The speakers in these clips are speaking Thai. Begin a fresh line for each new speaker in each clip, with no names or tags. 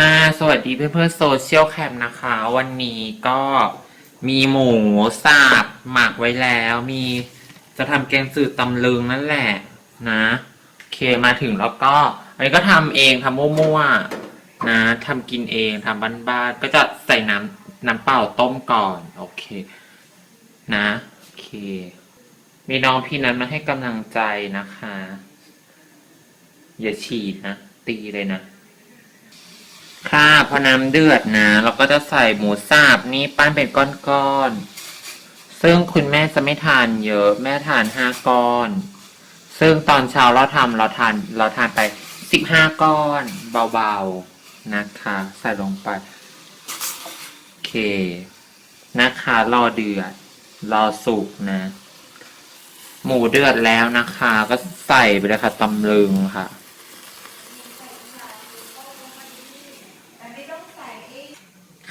ค่ะ สวัสดีเพื่อนเพื่อนโซเชียลแคมนะคะ วันนี้ก็มีหมูสับหมักไว้แล้ว มีจะทำแกงจืดตำลึงนั่นแหละนะโอเคมาถึงแล้วก็ อันนี้ก็ทำเองทำมั่วๆนะทำกินเองทำบ้านๆก็จะใส่น้ำน้ำเปล่าต้มก่อน โอเค นะโอเค มีน้องพี่นั้นมาให้กำลังใจนะคะ อย่าฉีดนะ ตีเลยนะ ค่ะพอน้ำเดือดนะเราก็จะใส่หมูสับนี่ปั้นเป็นก้อนๆ ซึ่งคุณแม่จะไม่ทานเยอะ แม่ทานห้าก้อน ซึ่งตอนเช้าเราทำเราทานเราทานไปสิบห้าก้อน เบาๆนะคะ ใส่ลงไป โอเค นะคะรอเดือด รอสุกนะ หมูเดือดแล้วนะคะ ก็ใส่ไปเลยค่ะตำลึงค่ะ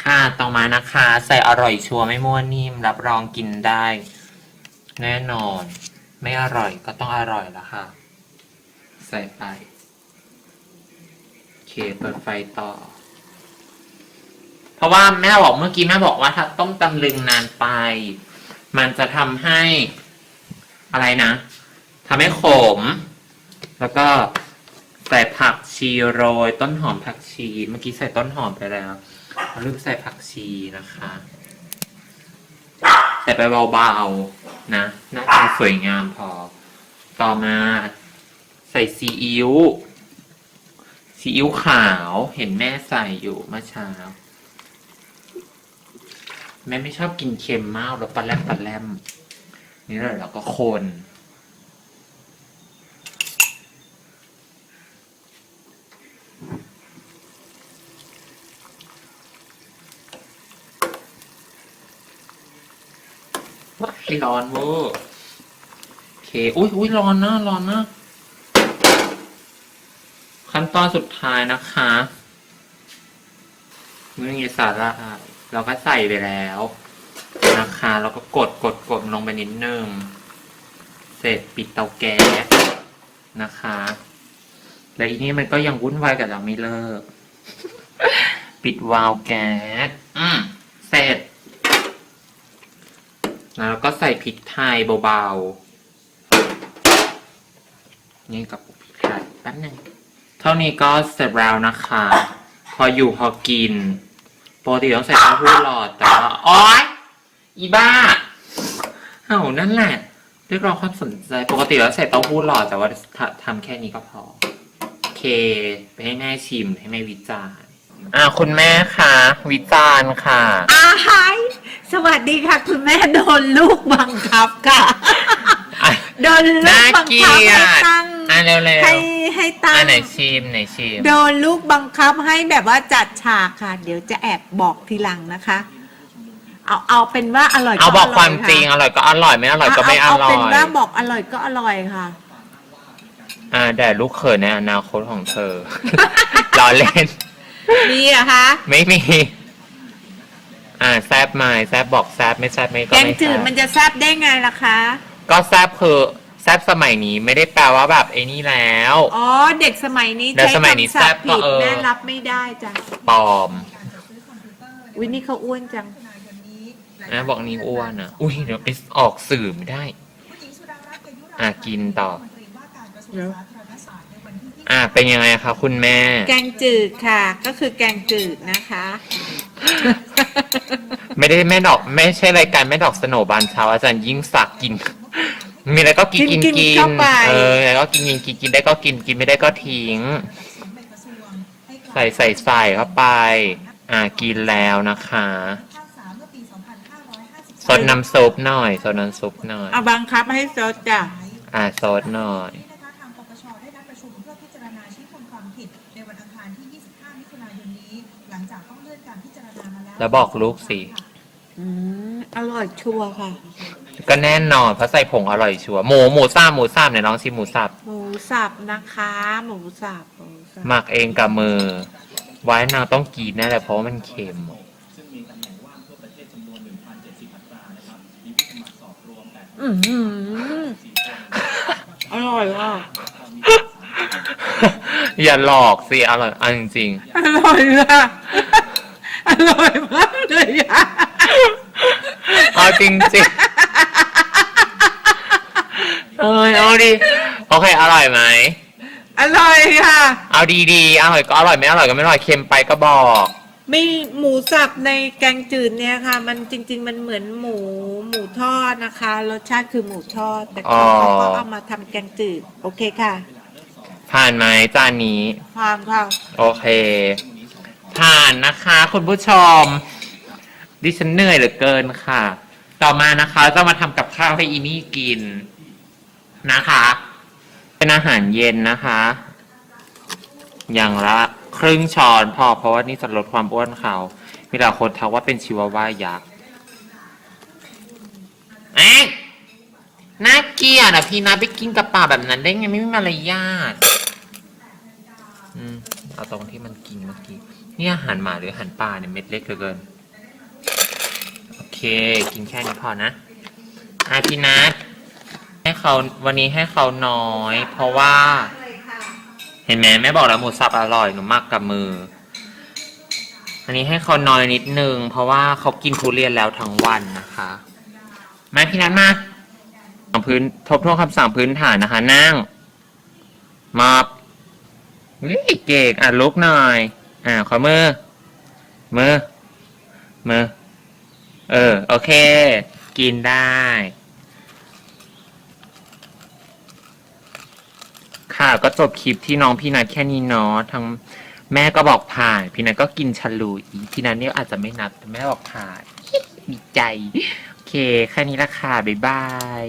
ค่ะ ต่อมานะคะ ใส่อร่อยชัวร์ไม่มั่วนิ่ม รับรองกินได้ แน่นอน ไม่อร่อยก็ต้องอร่อยแล้วค่ะ ใส่ไปโอเคเปิดไฟต่อ เพราะว่าแม่บอกเมื่อกี้แม่บอกว่าถ้าต้มตำลึงนานไป มันจะทำให้ อะไรนะทำให้ขม แล้วก็ใส่ผักชีโรย ต้นหอมผักชี เมื่อกี้ใส่ต้นหอมไปแล้ว ลืมใส่ผักชีนะคะ ใส่ไปเบาๆนะหน้าตาสวยงามพอ ต่อมาใส่ซีอิ๊วซีอิ๊วขาวเห็นแม่ใส่อยู่เมื่อเช้า แม่ไม่ชอบกินเค็มมากแล้วปลาแรมปลาแรมนี่เลยเราก็คน ว้ร้อนเวอร์โอเค อุ้ยอุ้ยร้อนนะ ร้อนนะ ขั้นตอนสุดท้ายนะคะไม่มีสาระเราก็ใส่ไปแล้วนะคะแล้วก็กดกดกดลงไปนิดนึง เสร็จปิดเตาแก๊สนะคะ แล้วอีนี้มันก็ยังวุ่นวายกับเราไม่เลิก ปิดวาล์วแก๊ส อืม เสร็จ แล้วก็ใส่พริกไทยเบาๆ นี่กับพริกไทยแป๊บนึง เท่านี้ก็เสร็จแล้วนะคะ พออยู่พอกินปกติต้องใส่เต้าหู้หลอดแต่ว่าโอ๊ยอีบ้า เอ้านั่นแหละเรียกร้องความสนใจ ปกติแล้วใส่เต้าหู้หลอดแต่ว่าทำแค่นี้ก็พอ โอเค ไปให้แม่ชิมให้แม่วิจารณ์อ่าคุณแม่คะวิจารณ์ค่ะ
อาหาย สวัสดีค่ะ คุณแม่โดนลูกบังคับค่ะ
อะ
โดนลู
น่าก
บัง
เกลี
คับ
ย
ให้
ด
ตั้ง
อะเร็วๆ
ให้ให้ตั้ง
อะไหนชิมไหนชิม
โดนลูกบังคับให้แบบว่าจัดฉากค่ะ เดี๋ยวจะแอบบอกทีหลังนะคะ เอาเอาเป็นว่าอร่อย
เอาบอก
ร่ย
ความจริงะอร่อยก็อร่อยไม่อร่อยก็ไม่อ
เา
ร่อ
เป็น
ย
ว่าบอกอร่อยก็อร่อยค่ะ
อ่าแต่ลูกเขยในอนาคตของเธอ ล้อเล่น
มีเหรอะคะ
ไม่มีอ่า แซบไหมแซบบอกแซบไม่แซบไม่ก็
แกง
ไม่
จืด
แซบ
มันจะแซ่บได้ไงล่ะคะ
ก็แซบคือแซบสมัยนี้ไม่ได้แปลว่าแบบไอ้นี่แล้ว
อ๋อเด็กสมัยนี้
เด็ก
ใช้
สมัยนี้
คำศัพท์
แซ่บก็
ผิด
เออ
แม่รับไม่ได้จ้ะ
ปลอม
วินี่เขาอ้วนจัง
นะบอกนี่อ้วนอะ อุ้ยเดี๋ยวไปออกสื่อไม่ได้ อะกินต่ออะเป็นยังไงคะคุณแม่
แกงจืดค่ะ ก็คือแกงจืดนะคะ
ไม่ได้แม่ดอก ไม่ใช่รายการแม่ดอกสโนว์บานเช้าอาจารย์ยิ่งสักดิ์กิน มีอะไรก็กินกิน
กิน
กิน
เข้าไป
เออแล้วก็กินกินกินกินได้ก็กินกินไม่ได้ก็ทิ้ง ใส่ใส่ใส่เข้าไป อ่ากินแล้วนะคะซดน้ำซุปหน่อยซดน้ำซุปหน่อย
เอาบังคับให้ซดจ้ะ
อ่าซดหน่อย
หลังจากต้องเลื่อนการพิจารณามาแล้ว
แล้วบอกลูกสิ
อืมอร่อยชัวร์ค่ะ
ก็แน่นอนเพราะใส่ผงอร่อยชัวร์หมูหมูสับหมูสับเนี่ยลองชิมหมูสับ
หมูสับนะคะ หมูสับหมูสับ
หมักเองกับมือ ไว้นางต้องกินแน่แหละเพราะว่ามันเค็ม
อือหืออร่อยอะ
อย่าหลอกสิอร่อยอันจริง
อร่อยค่ะอร่อยมากเลยอะ
ๆเอาจริงจริงๆเอ้ยเอาดิโอเคอร่อยไหม
อร่อยค่ะ
เอาดีๆอร่อยก็อร่อยไม่อร่อยก็ไม่อร่อยเค็มไปก็บอก
มีหมูสับในแกงจืดเนี่ยค่ะ มันจริง ๆ มันเหมือนหมูหมูทอดนะคะ รสชาติคือหมูทอด แต่
อ๋อ
เขาก็เอามาทำแกงจืด โอเคค่ะ
ผ่านไหมจานนี้
ความค่ะ
โอเค ผ่านนะคะ คุณผู้ชม ดิฉันเหนื่อยเหลือเกินค่ะ ต่อมานะคะจะมาทำกับข้าวให้อีนี่กินนะคะ เป็นอาหารเย็นนะคะ อย่างละครึ่งช้อนพอเพราะว่านี่จะลดความอ้วนเขามีหลายคนทักว่าเป็นชิวาว่ายักษ์เอ๊ะน่าเกลียดอะพี่นะไปกินกับปลาแบบนั้นได้ไงไม่มีมารยาท อืมเอาตรงที่มันกินเมื่อกี้นี่อาหารหมาหรืออาหารปลาเนี่ยเม็ดเล็กเหลือเกิน โอเค กินแค่นี้พอนะอาพี่นัทให้เขาวันนี้ให้เขาน้อย เพราะว่า เห็นไหมแม่บอกแล้วหมูสับอร่อยหนูมักกับมือ อันนี้ให้เขาน้อยนิดนึง เพราะว่าเขากินทุเรียนแล้วทั้งวันนะคะมาพี่นัทมาพื้นทบทวนคำสั่งพื้นฐานนะคะ นั่งมอบ เฮ้ยเก่งอะลุกหน่อย อ่าขอมือ มือ มือ เออ โอเค กินได้ ค่ะ ก็จบคลิปที่น้องพี่นัทแค่นี้เนาะทั้งแม่ก็บอกผ่าน พี่นัทก็กินฉลูอีพี่นัทเนี่ยอาจจะไม่นับแต่แม่บอกผ่าน ดีใจ โอเค แค่นี้ละค่ะ บ๊ายบาย